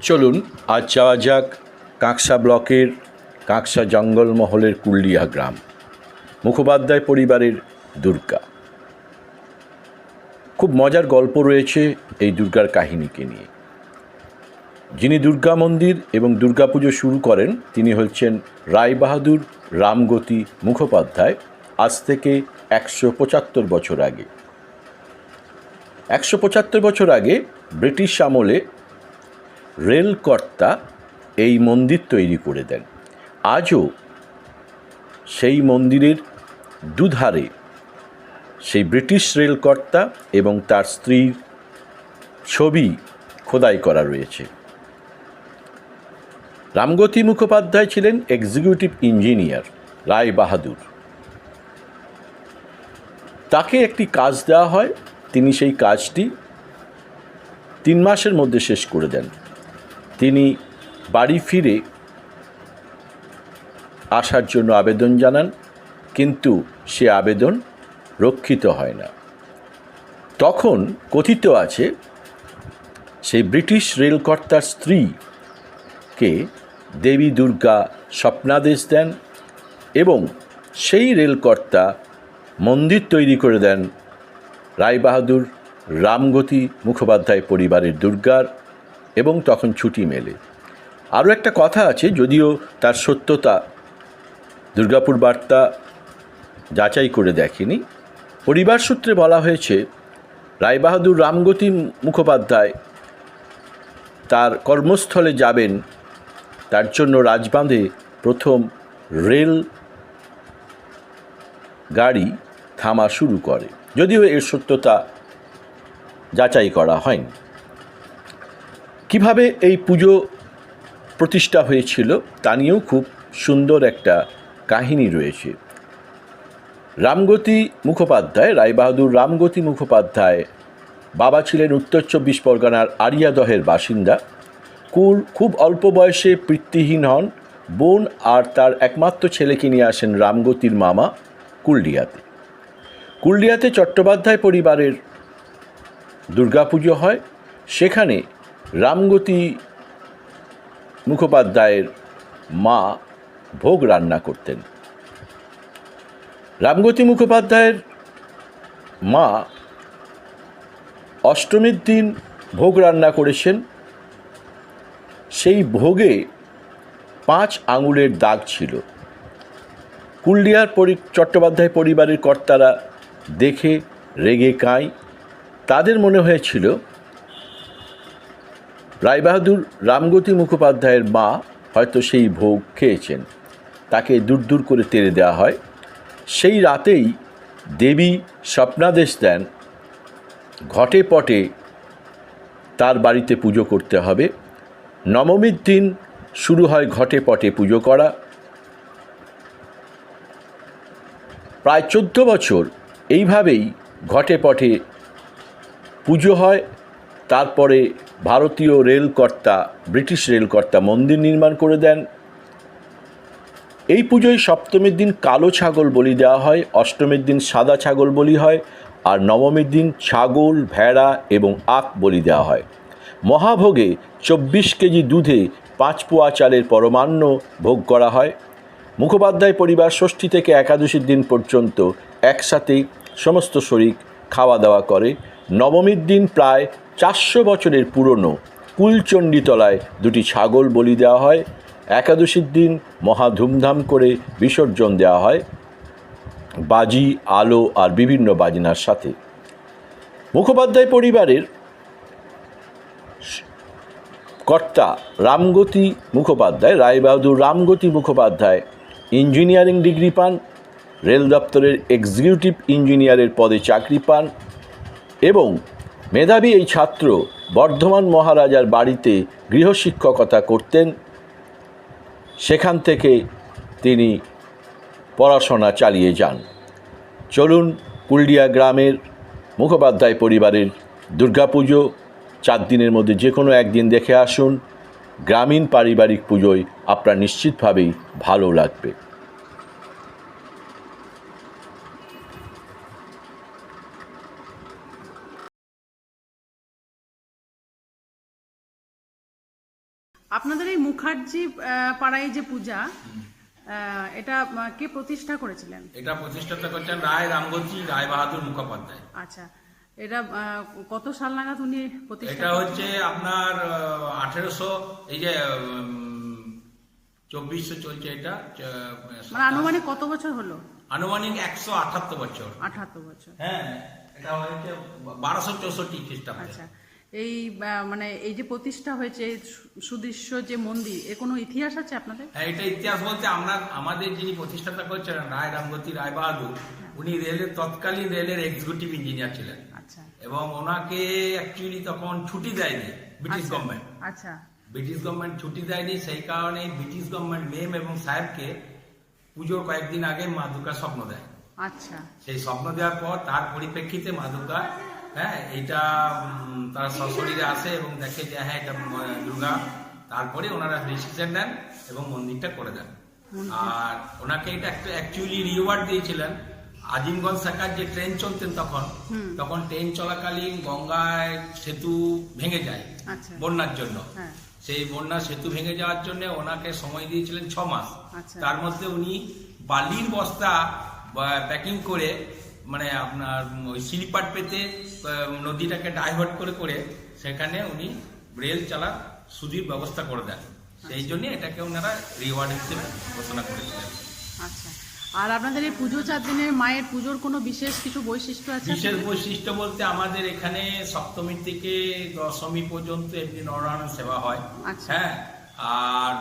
চলুন আজ যাওয়া যাক কাঁকসা ব্লকের কাঁকসা জঙ্গলমহলের কুল্লিয়া গ্রাম, মুখোপাধ্যায় পরিবারের দুর্গা। খুব মজার গল্প রয়েছে এই দুর্গার কাহিনীকে নিয়ে। যিনি দুর্গা মন্দির এবং দুর্গাপুজো শুরু করেন, তিনি হচ্ছেন রায়বাহাদুর রামগতি মুখোপাধ্যায়, আজ থেকে একশো পঁচাত্তর বছর আগে। একশো পঁচাত্তর বছর আগে ব্রিটিশ আমলে রেলকর্তা এই মন্দির তৈরি করে দেন। আজও সেই মন্দিরের দুধারে সেই ব্রিটিশ রেলকর্তা এবং তার স্ত্রীর ছবি খোদাই করা রয়েছে। রামগতি মুখোপাধ্যায় ছিলেন এক্সিকিউটিভ ইঞ্জিনিয়ার রায় বাহাদুর। তাকে একটি কাজ দেওয়া হয়, তিনি সেই কাজটি তিন মাসের মধ্যে শেষ করে দেন। তিনি বাড়ি ফিরে আসার জন্য আবেদন জানান, কিন্তু সে আবেদন রক্ষিত হয় না। তখন কথিত আছে, সেই ব্রিটিশ রেলকর্তার স্ত্রীকে দেবী দুর্গা স্বপ্নাদেশ দেন এবং সেই রেলকর্তা মন্দির তৈরি করে দেন। রায়বাহাদুর রামগতি মুখোপাধ্যায় পরিবারের দুর্গার এবং তখন ছুটি মেলে। আরও একটা কথা আছে, যদিও তার সত্যতা দুর্গাপুর বার্তা যাচাই করে দেখেনি। পরিবার সূত্রে বলা হয়েছে, রায়বাহাদুর রামগতি মুখোপাধ্যায় তার কর্মস্থলে যাবেন, তার জন্য রাজবাঁধে প্রথম রেল গাড়ি থামা শুরু করে, যদিও এর সত্যতা যাচাই করা হয়নি। কীভাবে এই পুজো প্রতিষ্ঠা হয়েছিল তা নিয়েও খুব সুন্দর একটা কাহিনী রয়েছে। রামগতি মুখোপাধ্যায়, রায়বাহাদুর রামগতি মুখোপাধ্যায়, বাবা ছিলেন উত্তর চব্বিশ পরগনার আরিয়াদহের বাসিন্দা। কুল খুব অল্প বয়সে পিতৃহীন হন, বোন আর তার একমাত্র ছেলেকে নিয়ে আসেন রামগতির মামা কুলডিয়াতে। কুলডিয়াতে চট্টোপাধ্যায় পরিবারের দুর্গাপুজো হয়। সেখানে রামগতি মুখোপাধ্যায়ের মা ভোগ রান্না করতেন। রামগতি মুখোপাধ্যায়ের মা অষ্টমীর দিন ভোগ রান্না করেছেন। সেই ভোগে পাঁচ আঙুলের দাগ ছিল। কুলডিয়ার পরি, চট্টোপাধ্যায় পরিবারের কর্তারা দেখে রেগে কাঁই। তাদের মনে হয়েছিল রায়বাহাদুর রামগতি মুখোপাধ্যায়ের মা হয়তো সেই ভোগ খেয়েছেন। তাকে দূর দূর করে তেড়ে দেওয়া হয়। সেই রাতেই দেবী স্বপ্নাদেশ দেন। ঘটে পটে তার বাড়িতে পুজো করতে হবে। নবমীর দিন শুরু হয় ঘটে পটে পুজো করা। প্রায় চোদ্দ বছর এইভাবেই ঘটে পটে পুজো হয়। তারপরে ভারতীয় রেলকর্তা, ব্রিটিশ রেলকর্তা মন্দির নির্মাণ করে দেন। এই পুজোয় সপ্তমীর দিন কালো ছাগল বলি দেওয়া হয়, অষ্টমীর দিন সাদা ছাগল বলি হয়, আর নবমীর দিন ছাগল, ভেড়া এবং আখ বলি দেওয়া হয়। মহাভোগে চব্বিশ কেজি দুধে পাঁচ পোয়া চালের পরমান্ন ভোগ করা হয়। মুখোপাধ্যায় পরিবার ষষ্ঠী থেকে একাদশীর দিন পর্যন্ত একসাথে সমস্ত শরিক খাওয়া দাওয়া করে। নবমীর দিন প্রায় চারশো বছরের পুরনো কুলচণ্ডীতলায় দুটি ছাগল বলি দেওয়া হয়। একাদশীর দিন মহা ধুমধাম করে বিসর্জন দেওয়া হয় বাজি, আলো আর বিভিন্ন বাজনার সাথে। মুখোপাধ্যায় পরিবারের কর্তা রামগতি মুখোপাধ্যায়, রায়বাহাদুর রামগতি মুখোপাধ্যায় ইঞ্জিনিয়ারিং ডিগ্রি পান, রেল দপ্তরের এক্সিকিউটিভ ইঞ্জিনিয়ারের পদে চাকরি পান এবং মেধাবী এই ছাত্র বর্ধমান মহারাজার বাড়িতে গৃহশিক্ষকতা করতেন। সেখান থেকে তিনি পড়াশোনা চালিয়ে যান। চলুন কুলডিয়া গ্রামের মুখোপাধ্যায় পরিবারের দুর্গাপুজো চার দিনের মধ্যে যে কোনো একদিন দেখে আসুন। গ্রামীণ পারিবারিক পুজোয় আপনার নিশ্চিতভাবেই ভালো লাগবে। আপনাদের এই মুখার্জি পাড়ায় যে পূজা এটা কে প্রতিষ্ঠা করেছিলেন? এটা প্রতিষ্ঠাতা করছেন রায় রামগতি রায় বাহাদুর মুখোপাধ্যায়। আচ্ছা এটা কত সাল নাগাদ উনি প্রতিষ্ঠা এটা হচ্ছে আপনার আঠেরোশো এই যে চব্বিশশো চলছে এটা মানে আনুমানিক কত বছর হলো? আনুমানিক একশো আঠাত্তর বছর। আঠাত্তর বছর। হ্যাঁ এটা হয়েছে বারোশো চৌষট্টি খ্রিস্টাব্দে। আচ্ছা এই মানে এই যে প্রতিষ্ঠা হয়েছে সুদৃশ্য যে মন্দির এর কোনো ইতিহাস আছে আপনাদের? হ্যাঁ এটা ইতিহাস বলতে আমরা আমাদের যিনি প্রতিষ্ঠাতা করছেন রায় রামগতি রায় বাহাদুর উনি রেলের তৎকালীন রেলের এক্সিকিউটিভ ইঞ্জিনিয়ার ছিলেন। আচ্ছা। এবং ওনাকে অ্যাকচুয়ালি তখন ছুটি দেয়নি ব্রিটিশ আচ্ছা, গভর্নমেন্ট আচ্ছা। ব্রিটিশ গভর্নমেন্ট ছুটি দেয়নি সেই কারণে ব্রিটিশ গভর্নমেন্ট মেম এবং সাহেবকে পুজোর কয়েকদিন আগে মা দুর্গা স্বপ্ন দেয়। আচ্ছা। সেই স্বপ্ন দেওয়ার পর তার পরিপ্রেক্ষিতে মা দুর্গা হ্যাঁ এটা উম, তার সশরীরে আসে এবং দেখে যে হ্যাঁ এটা দুর্গা। তারপরে ওনারা ডিসিশন নেন এবং মন্দিরটা করে দেন। আর ওনাকে এটা একটা অ্যাকচুয়ালি রিওয়ার্ড দিয়েছিলেন। আজিমগঞ্জ শাখার যে ট্রেন চলতেন তখন তখন ট্রেন চলাকালীন গঙ্গায় সেতু ভেঙে যায় আচ্ছা। বন্যার জন্য। হ্যাঁ। সেই বন্যা সেতু ভেঙে যাওয়ার জন্য ওনাকে সময় দিয়েছিলেন ছ মাস। আচ্ছা। তার মধ্যে উনি বালির বস্তা প্যাকিং করে মানে আপনার ওই স্লিপার পেতে নদীটাকে ডাইভার্ট করে করে সেখানে উনি রেল চালার সুদীর ব্যবস্থা করে দেন। সেই জন্য এটাকে ওনারা রিওয়ার্ড হিসেবে ঘোষণা করেছিলেন। আচ্ছা। আর আপনাদের এই পুজো চার দিনের মায়ের পুজোর কোনো বিশেষ কিছু বৈশিষ্ট্য আছে? বিশেষ বৈশিষ্ট্য বলতে আমাদের এখানে সপ্তমী থেকে দশমী পর্যন্ত এমনি নরনারায়ণ সেবা হয়। আচ্ছা। হ্যাঁ আর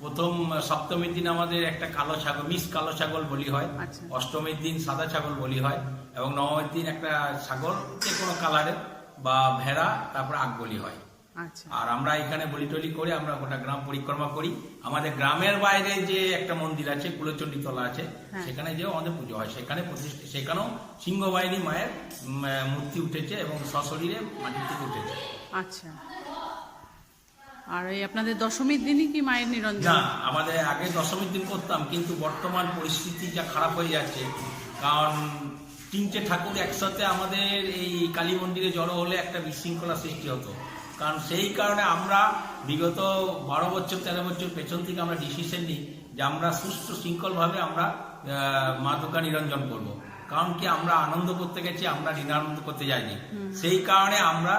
প্রথম সপ্তমীর দিন আমাদের একটা কালো ছাগল মিস কালো ছাগল বলি হয়। আচ্ছা। অষ্টমীর দিন সাদা ছাগল বলি হয় এবং নবমীর দিন একটা ছাগল যে কোনো কালারের বা ভেড়া তারপর আগ বলি হয়। আচ্ছা। আর আমরা এখানে বলি টলি করে আমরা গোটা গ্রাম পরিক্রমা করি। আমাদের গ্রামের বাইরে যে একটা মন্দির আছে কুলচণ্ডী তলা আছে হ্যাঁ। সেখানে যেও আমাদের পুজো হয়। সেখানে প্রতিষ্ঠা সেখানেও সিংহবাহিনী মায়ের মূর্তি উঠেছে এবং সশরীরে মাটির থেকে উঠেছে। আচ্ছা। আর এই আপনাদের দশমীর দিনই কি মায়ের নিরঞ্জন? না আমাদের আগে দশমীর দিন করতাম কিন্তু বর্তমান পরিস্থিতি যা খারাপ হয়ে যাচ্ছে কারণ তিনটে ঠাকুর একসাথে আমাদের এই কালী মন্দিরে জড়ো হলে একটা বিশৃঙ্খলা সৃষ্টি হতো। কারণ সেই কারণে আমরা বিগত বারো বছর তেরো বছর পেছন থেকে আমরা ডিসিশন নিই যে আমরা সুস্থ শৃঙ্খলভাবে আমরা মা দুর্গা নিরঞ্জন করব। কারণ কি আমরা আনন্দ করতে গেছি আমরা নিরানন্দ করতে যাইনি। সেই কারণে আমরা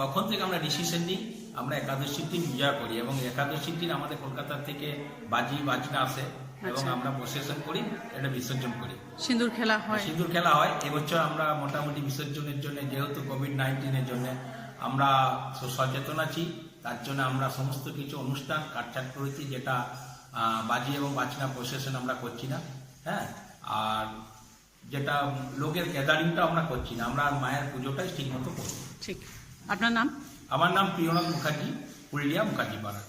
তখন থেকে আমরা ডিসিশন নিই আমরা একাদশীর দিন পূজা করি এবং একাদশীর দিন আমাদের কলকাতা থেকে বাজি বাজনা আসে এবং আচ্ছা। আমরা প্রসেশন করি এটা বিসর্জন করি। সিঁদুর খেলা হয়। সিঁদুর খেলা হয় এবছর আমরা মোটামুটি বিসর্জনের জন্য যেহেতু কোভিড নাইন্টিনের জন্য আমরা সচেতন আছি তার জন্য আমরা সমস্ত কিছু অনুষ্ঠান কাটছাট করেছি যেটা বাজি এবং বাজনা প্রসেশন আমরা করছি না হ্যাঁ? আর যেটা লোকের গ্যাদারিংটা আমরা করছি না আমরা মায়ের পুজোটাই ঠিক মতো করব ঠিক। আপনার নাম? আমার নাম প্রিয়নাথ মুখার্জি পুরুলিয়া মুখার্জি পাড়া।